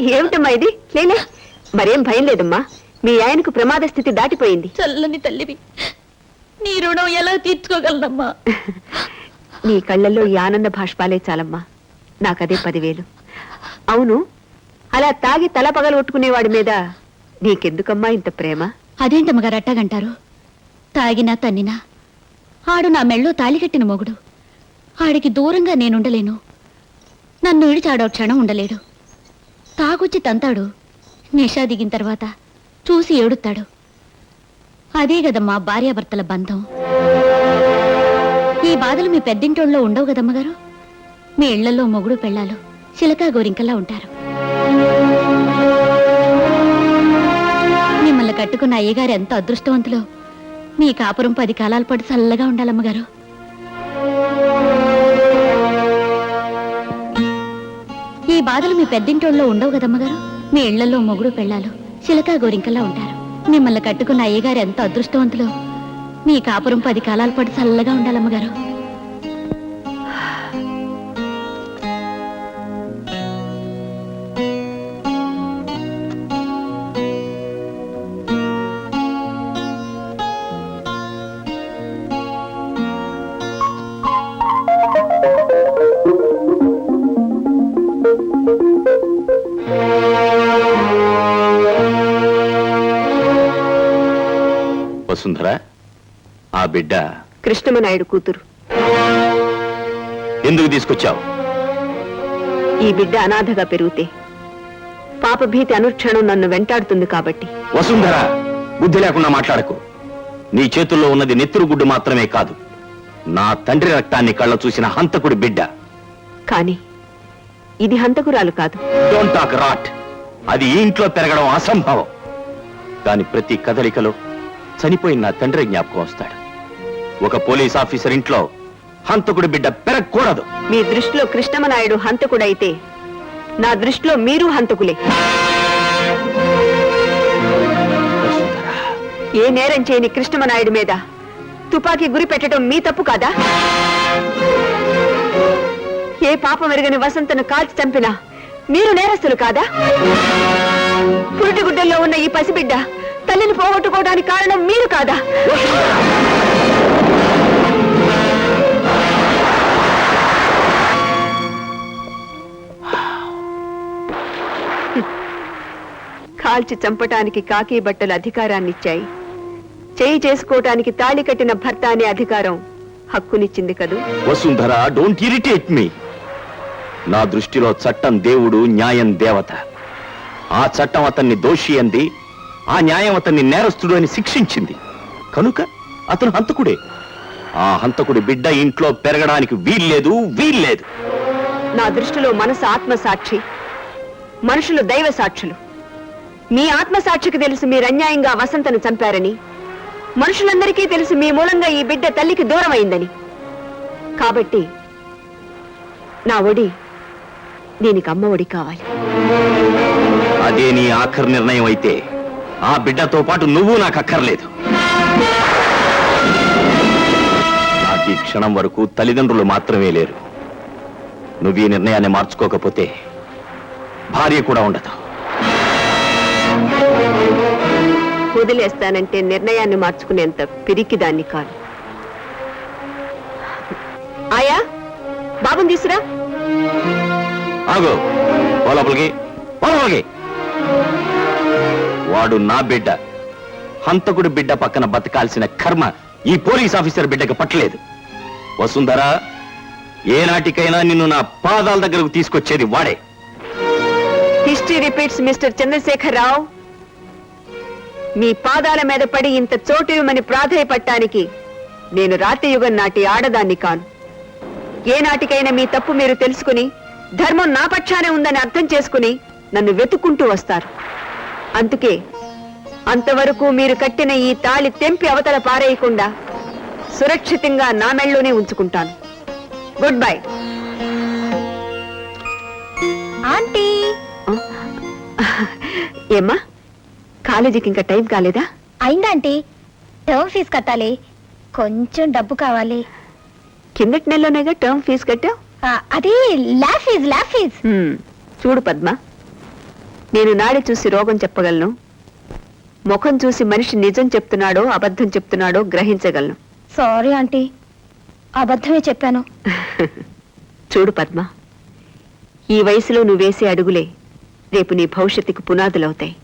ఏమిటమ్మా ఇది? లేలే మరేం భయం లేదమ్మా. మీ ఆయనకు ప్రమాద స్థితి దాటిపోయింది. చల్లని తల్లివి నీ రుణం ఎలా తీర్చుకోగలనమ్మా? నీ కళ్ళల్లో ఈ ఆనంద భాష్పాలే చాలమ్మా. నాకదే పదివేలు. అవును అలా తాగి తల పగలగొట్టుకునేవాడి మీద నీకెందుకమ్మా ఇంత ప్రేమ? అదేంటమ్మగారు అట్టగంటారు? తాగినా తన్నినా? ఆడు నా మెళ్ళో తాలికట్టిన మొగుడు. ఆడికి దూరంగా నేనుండలేను. నన్ను విడిచాడో క్షణం ఉండలేడు. తాగొచ్చి తంతాడు. నిషా దిగిన తర్వాత చూసి ఏడుతాడు అదే కదమ్మా భార్యాభర్తల బంధం. ఈ బాధలు మీ పెద్దింటోళ్ళలో ఉండవు కదమ్మగారు మీ ఇళ్ళలో మొగుడు పెళ్ళాలు చిలక గోరింకలా ఉంటారు. మిమ్మల్ని కట్టుకున్న అయ్యగారు ఎంత అదృష్టవంతులో. మీ కాపురం పది కాలాల పాటు చల్లగా ఉండాలమ్మగారు ఈ బాధలు మీ పెద్దింటోళ్ళలో ఉండవు కదమ్మగారు? మీ ఇళ్ళలో మొగుడు పెళ్ళాలు చిలకా గోరింకల్లా ఉంటారు. మిమ్మల్ని కట్టుకున్న అయ్యగారు ఎంత అదృష్టవంతులో. మీ కాపురం పది కాలాల పాటు చల్లగా ఉండాలమ్మగారు. వసుంధర ఆ బిడ్డ కృష్ణమనాయుడు కూతురు. ఎందుకు తీసుకొచ్చావు? ఈ బిడ్డ అనాథగా పెరిగితే పాపభీతి అనుక్షణం నన్ను వెంటాడుతుంది కాబట్టి. వసుంధర బుద్ధి లేకుండా మాట్లాడకు. నీ చేతుల్లో ఉన్నది నెత్తురు గుడ్డు మాత్రమే కాదు. నా తండ్రి రక్తాన్ని కళ్ళ చూసిన హంతకుడి బిడ్డ. కానీ ఇది హంతకురాలు కాదు. డోంట్ టాక్ రాట్ అది ఈ ఇంట్లో పెరగడం అసంభవం. దాని ప్రతి కదలికలో చనిపోయిన నా తండ్రి జ్ఞాపకం వస్తాడు. ఒక పోలీస్ ఆఫీసర్ ఇంట్లో హంతకుడి బిడ్డ పెరగకూడదు. మీ దృష్టిలో కృష్ణమనాయుడు హంతకుడైతే నా దృష్టిలో మీరు హంతకులే. ఏ నేరం చేయని కృష్ణమనాయుడు మీద తుపాకీ గురి పెట్టడం మీ తప్పు కాదా? ఏ పాపం ఎరగని వసంతను కాల్చి చంపినా మీరు నేరస్తులు కాదా? పురిటి గుడ్డల్లో ఉన్న ఈ పసిబిడ్డ తల్లిని పోగొట్టుకోవడానికి కారణం మీరు కాదా? కాల్చి చంపటానికి కాకి బట్టలు అధికారాన్నిచ్చాయి. చేయి చేసుకోవటానికి తాళి కట్టిన భర్త అనే అధికారం హక్కునిచ్చింది కదూ? వసుంధర డోంట్ ఇరిటేట్ మీ నా దృష్టిలో చట్టం దేవుడు న్యాయం దేవత. ఆ చట్టం అతన్ని దోషి అంది ఆ న్యాయం అతన్ని నేరస్తుడు అని శిక్షించింది. కనుక అతను హంతకుడే. ఆ హంతకుడి బిడ్డ ఇంట్లో పెరగడానికి వీల్లేదు వీల్లేదు. నా దృష్టిలో మనసు ఆత్మ సాక్షి మనుషులు దైవ సాక్షులు. మీ ఆత్మ సాక్షికి తెలుసు మీరు అన్యాయంగా వసంతను చంపారని. మనుషులందరికీ తెలుసు మీ మూలంగా ఈ బిడ్డ తల్లికి దూరం అయిందని కాబట్టి నా ఒడి దీనికి అమ్మ ఒడి కావాలి. అదే నీ ఆఖరి నిర్ణయం అయితే. ఆ బిడ్డతో పాటు నువ్వు నాకు అక్కర్లేదు. నాకు ఈ క్షణం వరకు తల్లిదండ్రులు మాత్రమే లేరు. నువ్వు ఈ నిర్ణయాన్ని మార్చుకోకపోతే భార్య కూడా ఉండదు. వదిలేస్తానంటే నిర్ణయాన్ని మార్చుకునేంత పిరికి దాన్ని కాదు. ఆయా బాబుని తీసురా. ఆగు. లోపలికి. లోపలికి. వాడు నా బిడ్డ. హంతకుడు బిడ్డ పక్కన బతకాల్సిన కర్మ ఈ పోలీస్ ఆఫీసర్ బిడ్డకి పట్టలేదు. వసుంధరా ఏనాటికైనా నిన్ను నా పాదాల దగ్గరకు తీసుకొచ్చేది వాడే. History repeats mister Chandrasekhar Rao మీ పాదాల మీద పడి ఇంత చోటు ఇవ్వమని ప్రాధేయపట్టానికి నేను రాత్రియుగం నాటి ఆడదాన్ని కాను. ఏ నాటికైనా మీ తప్పు మీరు తెలుసుకుని ధర్మం నా పక్షానే ఉందని అర్థం చేసుకుని నన్ను వెతుక్కుంటూ వస్తారు. అందుకే అంతవరకు మీరు కట్టిన ఈ తాళి తెంపి అవతల పారేయకుండా సురక్షితంగా నా మెళ్ళలోనే ఉంచుకుంటాను. Good bye aunty! ఏమ్మా? కాలేజీకి ఇంకా టైం కాలేదా? అయిందంటీ టర్మ్ ఫీజు కట్టాలి. కొంచెం డబ్బు కావాలి. కిందటి నెలలోనేగా టర్మ్ ఫీజు కట్టావు? అది ల్యాబ్ ఫీజు ల్యాబ్ ఫీజు. చూడు పద్మ. నేను నాడి చూసి రోగం చెప్పగలను. ముఖం చూసి మనిషి నిజం చెప్తున్నాడో అబద్ధం చెప్తున్నాడో గ్రహించగలను. సారీ ఆంటీ అబద్ధమే చెప్పాను. చూడు పద్మ ఈ వయసులో నువ్వు వేసే అడుగులే రేపు నీ భవిష్యత్తుకు పునాదులవుతాయి.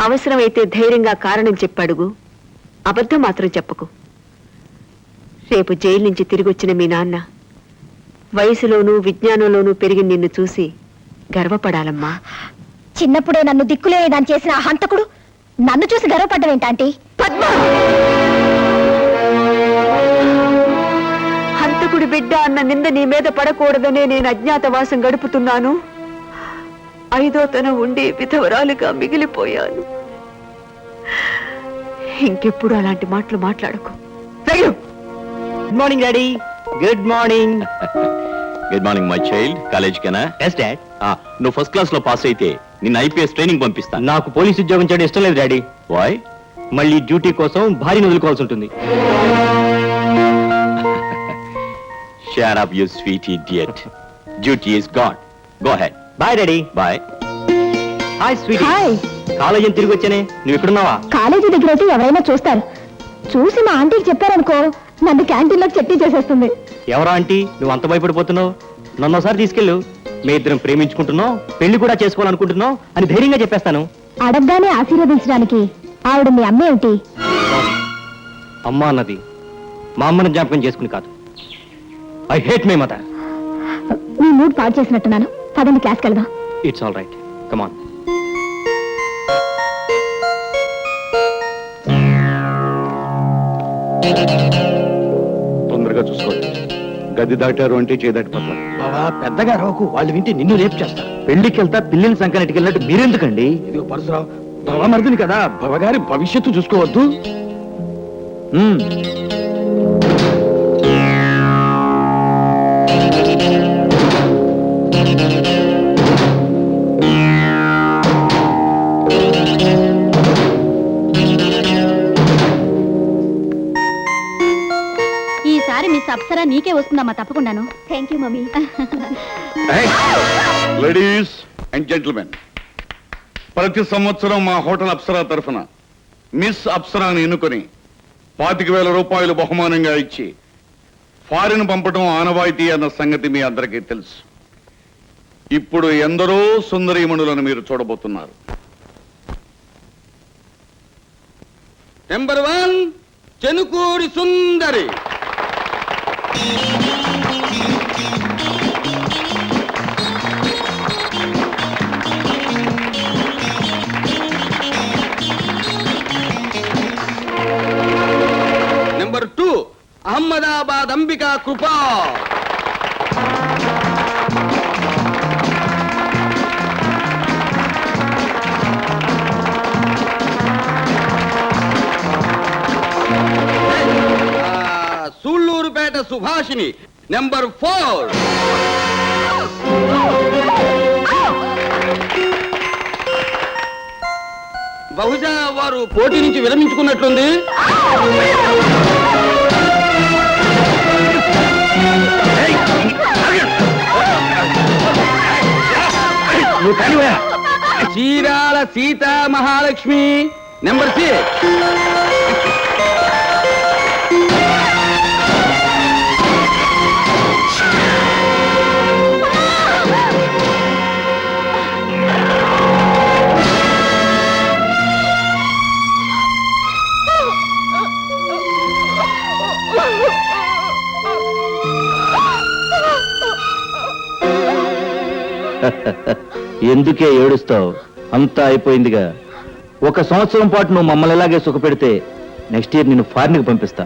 అవసరమైతే ధైర్యంగా కారణం చెప్పి అడుగు అబద్ధం మాత్రం చెప్పకు. రేపు జైలు నుంచి తిరిగి వచ్చిన మీ నాన్న వయసులోనూ విజ్ఞానంలోనూ పెరిగి నిన్ను చూసి గర్వపడాలమ్మా. చిన్నప్పుడే నన్ను దిక్కులేదాన్ని చేసిన ఆ హంతకుడు నన్ను చూసి గర్వపడ్డమేంటి పద్మ! హంతకుడి బిడ్డ అన్న నింద నీ మీద పడకూడదనే నేను అజ్ఞాతవాసం గడుపుతున్నాను. ఐదో తన ఉండి విధవరాలుగా మిగిలిపోయాను. ఇంకెప్పుడు అలాంటి మాటలు మాట్లాడకు. Morning daddy good morning good morning my child college కెనా yes dad నువ్వు ఫస్ట్ క్లాస్లో పాస్ అయితే నిన్ను ఐపీఎస్ ట్రైనింగ్ పంపిస్తాను. నాకు పోలీస్ ఉద్యోగం చేయడం ఇష్టం లేదు డాడీ వాయ్ మళ్ళీ డ్యూటీ కోసం భార్యను వదులుకోవాల్సి ఉంటుంది. Shut up you sweet idiot duty is God go ahead boy daddy boy hi sweet hi college తిరిగి వచ్చానే నువ్వు ఎక్కడున్నావా? కాలేజీ దగ్గర అయితే ఎవరైనా చూస్తారు. చూసి మా ఆంటీకి చెప్పారనుకో నన్ను క్యాంటీన్లోకి చట్నీ చేసేస్తుంది. ఎవరా ఆంటీ? నువ్వు అంత భయపడిపోతున్నావు? నన్ను ఒకసారి తీసుకెళ్ళు. మీ ఇద్దరం ప్రేమించుకుంటున్నావు పెళ్ళి కూడా చేసుకోవాలనుకుంటున్నావు అని ధైర్యంగా చెప్పేస్తాను. అడగగానే ఆశీర్వదించడానికి ఆవిడ మీ అమ్మ ఏమిటి? అమ్మ అన్నది మా అమ్మని జ్ఞాపకం చేసుకుని కాదు. ఐ హేట్ మై మదర్ మీ మూడ్ పాడు చేసినట్టున్నాను. పదండి క్లాస్కి వెళ్దాం. ఇట్స్ ఆల్ రైట్ కమాన్ తొందరగా చూసుకోండి గది దాటారు అంటే చేదాటిపోతాం బావా పెద్దగా రావుకు వాళ్ళు వింటే నిన్ను రేపు చేస్తారు. పెళ్ళికి వెళ్తా పిల్లిని సంకనటికి వెళ్ళినట్టు మీరెందుకండి? ఇదిగో పరశురావు కదా బావగారి భవిష్యత్తు చూసుకోవద్దు. అప్సరా నీకే వస్తుందమ్మా తప్పకుండాను. Thank you mummy. Ladies and gentlemen ప్రతి సంవత్సరం మా హోటల్ అప్సరా తరఫున మిస్ అప్సరాని ఎన్నుకొని పాతిక వేల రూపాయలు బహుమానంగా ఇచ్చి ఫారిన్ పంపడం ఆనవాయితీ అన్న సంగతి మీ అందరికీ తెలుసు. ఇప్పుడు ఎందరో సుందరీమణులను మీరు చూడబోతున్నారు. నెంబర్ వన్ చెనుకూరి సుందరి number two Ahmedabad Ambika Krupa Subhashini number four. బహుశా వారు పోటీ నుంచి విరమించుకున్నట్లుంది. Chirala Seetha Mahalakshmi number six. ఎందుకే ఏడుస్తావు? అంతా అయిపోయిందిగా. ఒక సంవత్సరం పాటు నువ్వు మమ్మల్ని ఇలాగే సుఖపెడితే నెక్స్ట్ ఇయర్ నేను ఫారిన్కి పంపిస్తా.